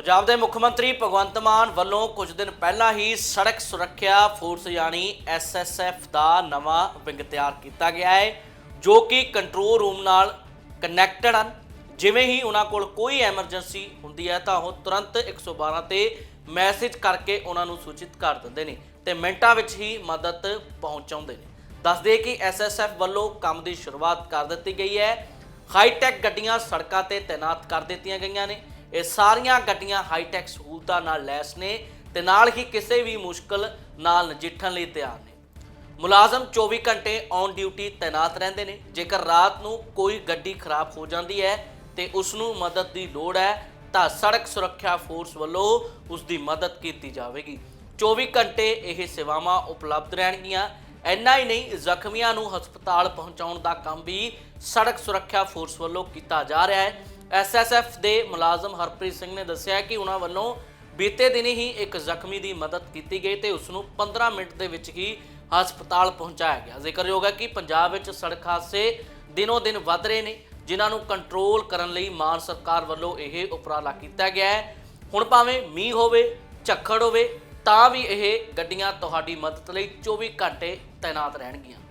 ਪੰਜਾਬ ਦੇ ਮੁੱਖ ਮੰਤਰੀ ਭਗਵੰਤ ਮਾਨ ਵੱਲੋਂ ਕੁਝ ਦਿਨ ਪਹਿਲਾਂ ਹੀ ਸੜਕ ਸੁਰੱਖਿਆ ਫੋਰਸ ਯਾਨੀ ਐਸਐਸਐਫ ਦਾ ਨਵਾਂ ਵਿੰਗ ਤਿਆਰ ਕੀਤਾ ਗਿਆ ਹੈ, ਜੋ ਕਿ ਕੰਟਰੋਲ ਰੂਮ ਨਾਲ ਕਨੈਕਟਡ ਹਨ। ਜਿਵੇਂ ਹੀ ਉਹਨਾਂ ਕੋਲ ਕੋਈ ਐਮਰਜੈਂਸੀ ਹੁੰਦੀ ਹੈ ਤਾਂ ਉਹ ਤੁਰੰਤ 112 ਤੇ ਮੈਸੇਜ ਕਰਕੇ ਉਹਨਾਂ ਨੂੰ ਸੂਚਿਤ ਕਰ ਦਿੰਦੇ ਨੇ ਤੇ ਮਿੰਟਾਂ ਵਿੱਚ ਹੀ ਮਦਦ ਪਹੁੰਚਾਉਂਦੇ ਨੇ। ਦੱਸਦੇ ਕਿ ਐਸਐਸਐਫ ਵੱਲੋਂ ਕੰਮ ਦੀ ਸ਼ੁਰੂਆਤ ਕਰ ਦਿੱਤੀ ਗਈ ਹੈ। ਹਾਈਟੈਕ ਗੱਡੀਆਂ ਸੜਕਾਂ ਤੇ ਤਾਇਨਾਤ ਕਰ ਦਿੱਤੀਆਂ ਗਈਆਂ ਨੇ। ਇਹ ਸਾਰੀਆਂ ਗੱਡੀਆਂ ਹਾਈਟੈਕ ਸਹੂਲਤਾਂ ਨਾਲ ਲੈਸ ਨੇ ਤੇ ਨਾਲ ਹੀ ਕਿਸੇ ਵੀ ਮੁਸ਼ਕਲ ਨਾਲ ਨਜਿੱਠਣ ਲਈ ਤਿਆਰ ਨੇ। ਮੁਲਾਜ਼ਮ 24 ਘੰਟੇ ਔਨ ਡਿਊਟੀ ਤਾਇਨਾਤ ਰਹਿੰਦੇ ਨੇ। ਜੇਕਰ ਰਾਤ ਨੂੰ ਕੋਈ ਗੱਡੀ ਖਰਾਬ ਹੋ ਜਾਂਦੀ ਹੈ ਤੇ ਉਸ ਨੂੰ ਮਦਦ ਦੀ ਲੋੜ ਹੈ, ਤਾਂ ਸੜਕ ਸੁਰੱਖਿਆ ਫੋਰਸ ਵੱਲੋਂ ਉਸ ਦੀ ਮਦਦ ਕੀਤੀ ਜਾਵੇਗੀ। 24 ਘੰਟੇ ਇਹ ਸੇਵਾਵਾਂ ਉਪਲਬਧ ਰਹਿਣਗੀਆਂ। ਇੰਨਾ ਹੀ ਨਹੀਂ, ਜ਼ਖਮੀਆਂ ਨੂੰ ਹਸਪਤਾਲ ਪਹੁੰਚਾਉਣ ਦਾ ਕੰਮ ਵੀ ਸੜਕ ਸੁਰੱਖਿਆ ਫੋਰਸ ਵੱਲੋਂ ਕੀਤਾ ਜਾ ਰਿਹਾ ਹੈ। ਐਸਐਸਐਫ ਦੇ ਮੁਲਾਜ਼ਮ ਹਰਪ੍ਰੀਤ ਸਿੰਘ ਨੇ ਦੱਸਿਆ ਕਿ ਉਹਨਾਂ ਵੱਲੋਂ ਬੀਤੇ ਦਿਨੀ ਹੀ ਇੱਕ ਜ਼ਖਮੀ ਦੀ ਮਦਦ ਕੀਤੀ ਗਈ ਤੇ ਉਸ ਨੂੰ 15 ਮਿੰਟ ਦੇ ਵਿੱਚ ਹੀ ਹਸਪਤਾਲ ਪਹੁੰਚਾਇਆ ਗਿਆ। ਜ਼ਿਕਰਯੋਗ ਹੈ ਕਿ ਪੰਜਾਬ ਵਿੱਚ ਸੜਕ ਹਾਦਸੇ ਦਿਨੋ ਦਿਨ ਵੱਧ ਰਹੇ ਨੇ, ਜਿਨ੍ਹਾਂ ਨੂੰ ਕੰਟਰੋਲ ਕਰਨ ਲਈ ਮਾਨ ਸਰਕਾਰ ਵੱਲੋਂ ਇਹ ਉਪਰਾਲਾ ਕੀਤਾ ਗਿਆ ਹੈ। ਹੁਣ ਭਾਵੇਂ ਮੀਂਹ ਹੋਵੇ, ਝੱਖੜ ਹੋਵੇ, ਤਾਂ ਵੀ ਇਹ ਗੱਡੀਆਂ ਤੁਹਾਡੀ ਮਦਦ ਲਈ 24 ਘੰਟੇ ਤਾਇਨਾਤ ਰਹਿਣਗੀਆਂ।